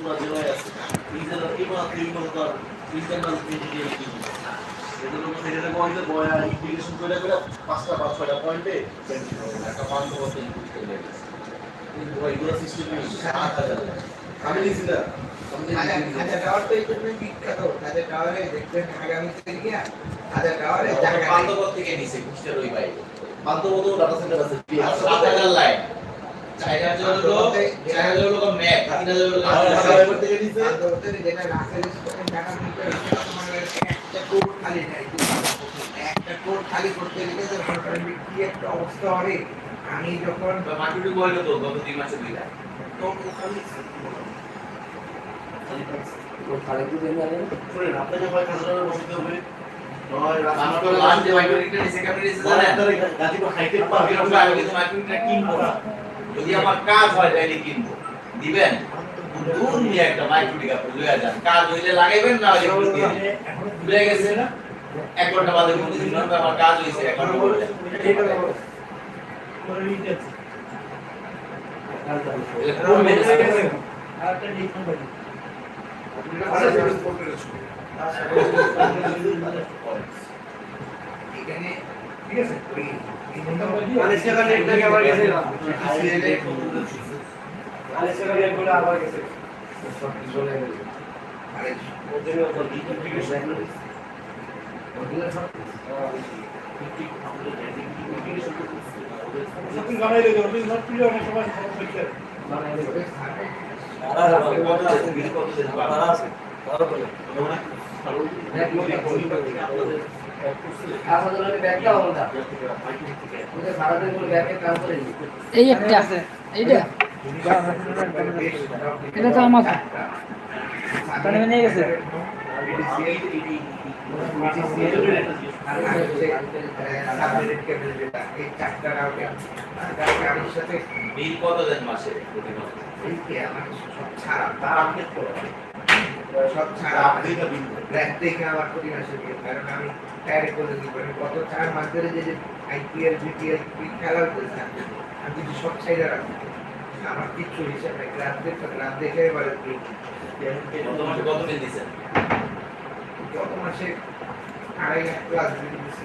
পুরো জেলায় আছে। এই জেলা এই মাত্র এই মাত্র তার ইন্টারনাল ইঞ্জিনিয়ারিং এগুলো মধ্যে পয়েন্টে বয়া ইন্টিগ্রেশন করে করে পাঁচটা পাঁচ ছয়টা পয়েন্টে একটা পাঁচশো বছর ইনক্রিজ করে গেছে কিন্তু এগুলো সিস্টেম সাত হাজার আমি না। টাওয়ার তো এই বিখ্যাত। টাওয়ারে দেখবেন আগামীতে গিয়া টাওয়ারে থেকে নিছে ওই বাইরে। ডাটা সেন্টার আছে সাত হাজার লাইন একটা কোড খালি নেই। একটা কোড খালি করতে গেলে কি একটা অবস্থা হবে? আমি যখন মার্কেটিং বলল তো গত দুই মাসে দুই লাখ। তো ওখানে আপনাকে হয় খাজনার বসতে হবে। নয় আমার যদি আমার কাজ হয় তাহলে কিনবো। দিবেন? দূর নিয়ে একটা মাইক্রোটিক আপনি লইয়া যান। কাজ হইলে লাগাইবেন না হইলে। ভুলে গেছে না এক ঘণ্টা বাদে দিন আমার কাজ হয়েছে এক ঘণ্টা এটা কোন মেডিসিন এখানে ঠিক আছে আলেক্সা কার নেটটাকে আবার গেছে না আলেক্সা কার নেটগুলো আবার গেছে সব কিছু চলে আরে ওর জন্য আপনার ইন্টিগ্রেশন ওগুলো সব সত্যি বানাই দিতে হবে নট প্রিয় অনেক সময় সমস্যা হচ্ছে ওদের সার্ভে ওদের ভারতের কোনো ব্যাপে কাজ করেনি এই একটা এইটা। এটা তো আমার। নিয়ে গেছে? সাথে বিল কত দেন মাসে? প্রতি মাসে সব ছাড়া তার ছাড়া আপনি আমার কারণ আমি ডাইরেক্ট গত চার মাস ধরে যে যে আইপিএল বিপিএল খেলা হতেছে আমি কিন্তু সব সাইডে রাখব আমার কিচ্ছু হিসাব নেই। গ্রাম দেখতে গ্রাম দেখে এবারে বিল মাসে কত বিল গত মাসে আড়াই লাখ প্লাস বিল দিচ্ছি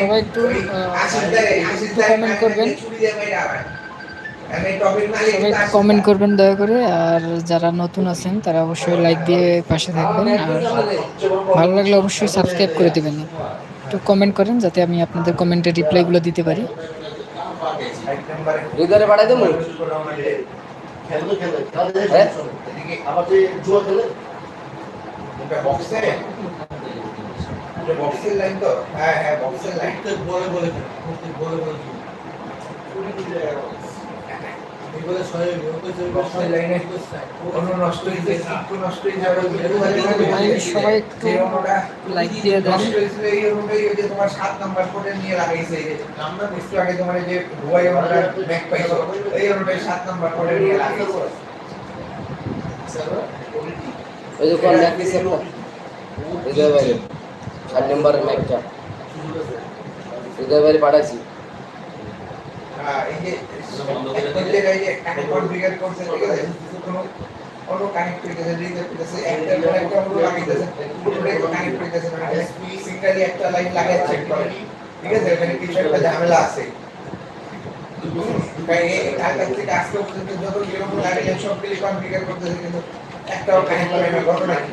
সবাই একটু, comment করবেন। সবাই কমেন্ট করবেন দয়া করে আর যারা নতুন আছেন তারা অবশ্যই লাইক দিয়ে পাশে থাকবেন আর ভালো লাগলে অবশ্যই সাবস্ক্রাইব করে দিবেন একটু কমেন্ট করেন যাতে আমি আপনাদের কমেন্টের রিপ্লাইগুলো দিতে পারি। পাঠাই দেবো? তাহলে হ্যাঁ? এদিকে আবার যে জুয়া খেলে ওটা বক্সের বক্সের লাইন তো। হ্যাঁ হ্যাঁ বক্সের লাইন বলে বলে। বলে বলে সবাই একটু লাইক দিয়ে দেন। এই অনুযায়ী ওই যে তোমার সাত নাম্বার কোডে নিয়ে লাগাইছে একটু আগে তোমার যে ভুয়াই আমরা ব্যাক পাইছো এই অনুযায়ী সাত নাম্বার কোডে নিয়ে লাগাইছে। ওই যে কোন ম্যাক দিছে হৃদয় বাইরে ষাট নম্বরের ম্যাকটা হৃদয় পাঠাইছি হ্যাঁ, এই যে একটা জায়গায় যে একটা কনফিগার করছে ঠিক আছে কোনো কোনো কানেক্ট হইতেছে রিজেক্ট হইতেছে একটা একটা অন্য লাগাইতেছে পুরোটাই কানেক্ট হইতেছে মানে সিঙ্গেলি একটা লাইন লাগাই চেক করে ঠিক আছে এখানে কিছু একটা ঝামেলা আছে। তাই এই থেকে আজকে পর্যন্ত যত যেরকম লাগাইলেন সবগুলি কনফিগার করতেছে কিন্তু একটাও কানেক্ট হয় না ঘটনা কি?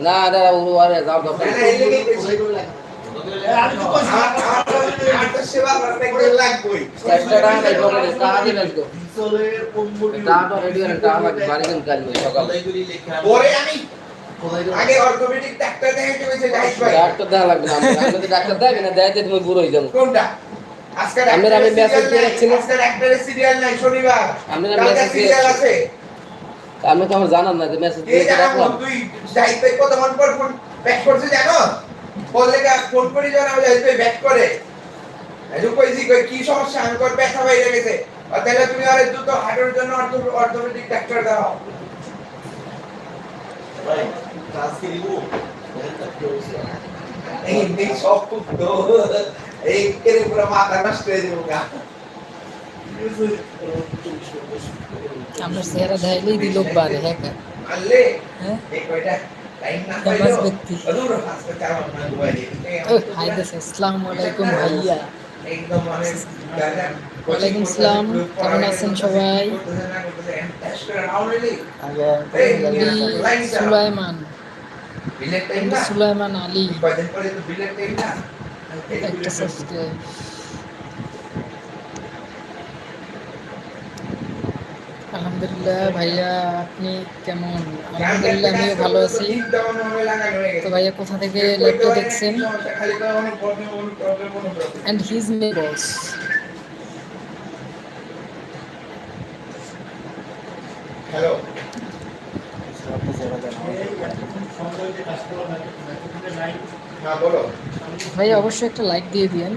না না ওয়ারে যাওয়ার দরকার না, না, নাই। এই লেগেই কইছি। আমার- আমার তো- আমার তো সেবা করার একদিন লাগবেই। চারটা টাকা নাই পকেটে টাকা দিবেন তো বিশালের পণ্য টাকাটা রেডি করেন টাকা লাগবে বাড়ি দিন কাল সকাল খোদাইগুলি লেখা পরে আমি খোদাই আগে অর্থোপেডিক ডাক্তার দেখাইতে হয়েছে জাহিদ ভাই। ডাক্তার দেখা লাগবে না আমরা আমরা ডাক্তার দেখি না দেখাইতে তুমি বুড়ো যাব। কোনটা? আজকে আপনার আমি message দিয়ে রাখছি আজকে ডাক্তারের সিরিয়াল নাই শনিবার। আমি কালকে message দিয়ে আছে। আপনি তো আমার জানান না যে মেসেজ দিয়ে রাখলাম। তুই জাহিদ কত মন পর ফোন ব্যাক করছে জানো? বললে ফোন করি যখন আমি ব্যাক করে। কইছি কই কি সমস্যা? আমি কর ব্যথা বাইরে গেছে। তাহলে তুমি আরে দ্রুত হার্টের জন্য অর্থো- অর্থোপেডিক ডাক্তার দাও। ভাই আজকে দিব এই এই সব খুব তো এই কেরে পুরো মাথা নষ্ট হয়ে যাবে গা আপনার চেহারা দেখাইলেই দিল বাড়ে হ্যাঁ কা? আনলে হ্যাঁ এই কয়টা টাইম না ফেমাস পাইলো ব্যক্তি। অদূর আজকে চাও না ওয়ালাইকুম আসসালাম, কেমন আছেন সবাই? সুলাইমান। সুলাইমান আলী। একটা সাবস্ক্রাইব আলহামদুলিল্লাহ ভাইয়া আপনি কেমন? আলহামদুলিল্লাহ আমিও ভালো আছি। তো ভাইয়া কোথা থেকে লাইভটা দেখছেন? অ্যান্ড হিজ নেবস হ্যালো হ্যাঁ ভাইয়া, অবশ্যই একটা লাইক দিয়ে দিবেন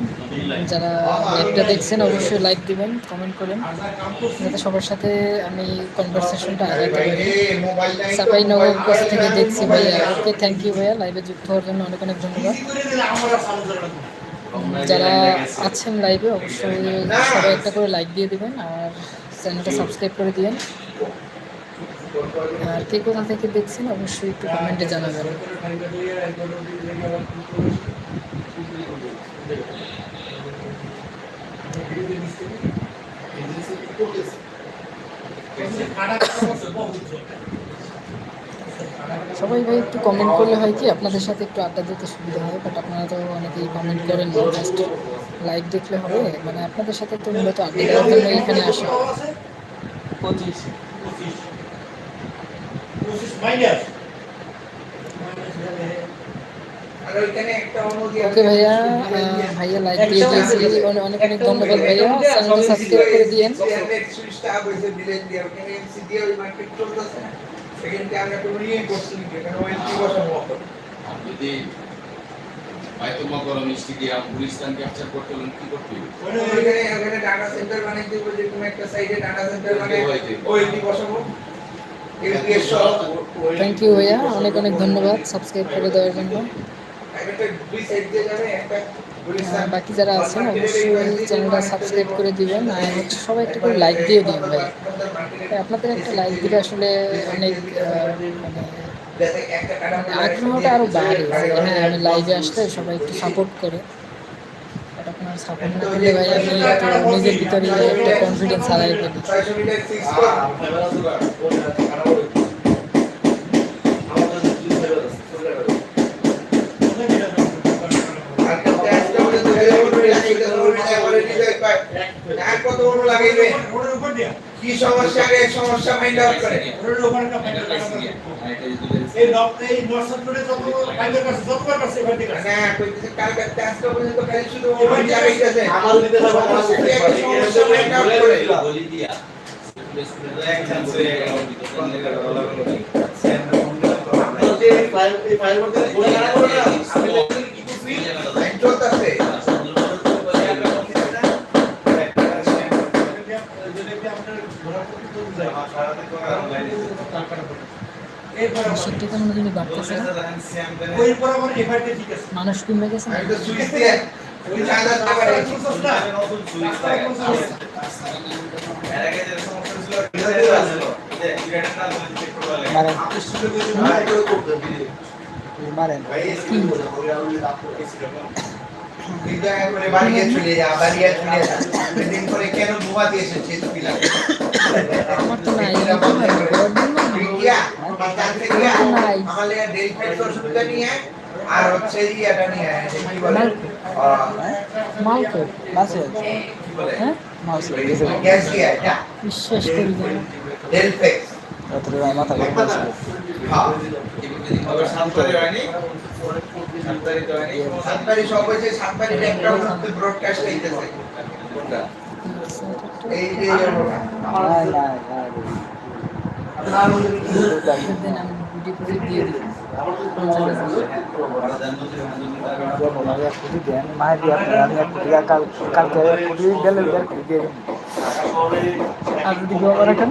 যারা লাইভটা দেখছেন, অবশ্যই লাইক দিবেন কমেন্ট করেন। যাতে সবার সাথে আমি কনভারসেশনটা আগাইতে পারি। সাপাই নগর কাছ থেকে দেখছি ভাইয়া। ওকে থ্যাংক ইউ ভাইয়া। লাইভে যুক্ত হওয়ার জন্য অনেক অনেক ধন্যবাদ। যারা আছেন লাইভে অবশ্যই সবাই একটা করে লাইক দিয়ে দিবেন। আর চ্যানেলটা সাবস্ক্রাইব করে দিবেন আর কে কোথা থেকে দেখছেন অবশ্যই একটু কমেন্টে জানাবেন। সবাই ভাই একটু কমেন্ট করলে হয় কি, আপনাদের সাথে একটু আড্ডা দিতে সুবিধা হয় বাট আপনারা তো অনেকেই কমেন্ট করেন জাস্ট লাইভ দেখলে হবে। মানে আপনাদের সাথে তো মূলত আড্ডা দেওয়ার জন্য এখানে আসা। পঁচিশ। মাইনাস আর ওইখানে একটা ওকে ভাইয়া লাইক দিয়ে দিয়েছি। অনেক অনেক ধন্যবাদ চ্যানেলটা সাবস্ক্রাইব করে দিয়েন। ওই ইয়ে বসাবো যদি ক্যাপচার করতে কি করতে হবে? ওখানে ডাটা সেন্টার বানাই দিব যে কোনো একটা সাইডে ডাটা সেন্টার বানাই ওএলটি বসাবো এলপিএস সহ থ্যাংক ইউ ভাইয়া। অনেক অনেক ধন্যবাদ সাবস্ক্রাইব করে দেওয়ার জন্য। বাকি যারা আছেন, অবশ্যই চ্যানেলটা সাবস্ক্রাইব করে দিবেন। আর হচ্ছে সবাই একটু করে লাইক দিয়ে দিন ভাই। আপনাদের একটা লাইক দিলে আসলে অনেক মানে আগ্রহটা আরও বাড়ে। হ্যাঁ আমি লাইভে আসলে সবাই একটু সাপোর্ট করে। সাপোর্ট ভাই, আমি নিজের ভিতরে একটা কনফিডেন্স হারাই ফেলি। কত বড় লাগাইবে উপর কি সমস্যা আগে সমস্যা মাইন্ড আউট করে এই এই করে যত যতবার না কইতেছে কাল করতে পর্যন্ত খালি শুধু আমার সমস্যা আউট করে বলি দিয়া ফাইল ফাইল বলে না আমি কি লাইন চলতেছে এটা ছিল যে এটা না। চেক করতে লাগে মারেন। আপনি স্টুডিও করে ভাই করে করতেন মারেন ভাই কি কিন্তু একবারে বাড়িয়ে চলে যা বাড়িয়ে চলে যা। দিন করে কেন ঘুমাতে এসেছে তো পিলা আমার তো নাই আর হচ্ছে ইয়েটা নিয়ে কি বলে? মালকো। বাসে হ্যাঁ? মাউস গ্যাস দিয়ে আয়, বিশ্বাস করি না। ডেল ফেক্স মাথা হ্যাঁ। আবার সাতবারে হয়নি? সাতবারে তো হয়নি? সাতবারি সব হয়েছে সাতবারি একটা ব্রডকাস্ট হইতেছে। কোনটা এই যে দিন আমি ভিডিও করে দিয়ে দিই আর যদি গোয়া মারা খান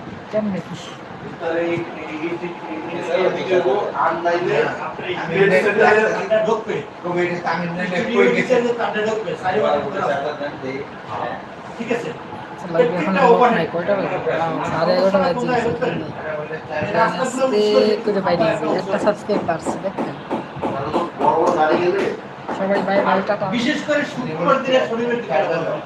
কেমন কি ঠিক আছে কয়টা সাড়ে এগারোটা বাজে করে বাইরে একটা সাবস্ক্রাইব বাড়ছে দেখেন সবাই বাই বাই বিশেষ করে শুক্রবার দিনে শনিবার দিনে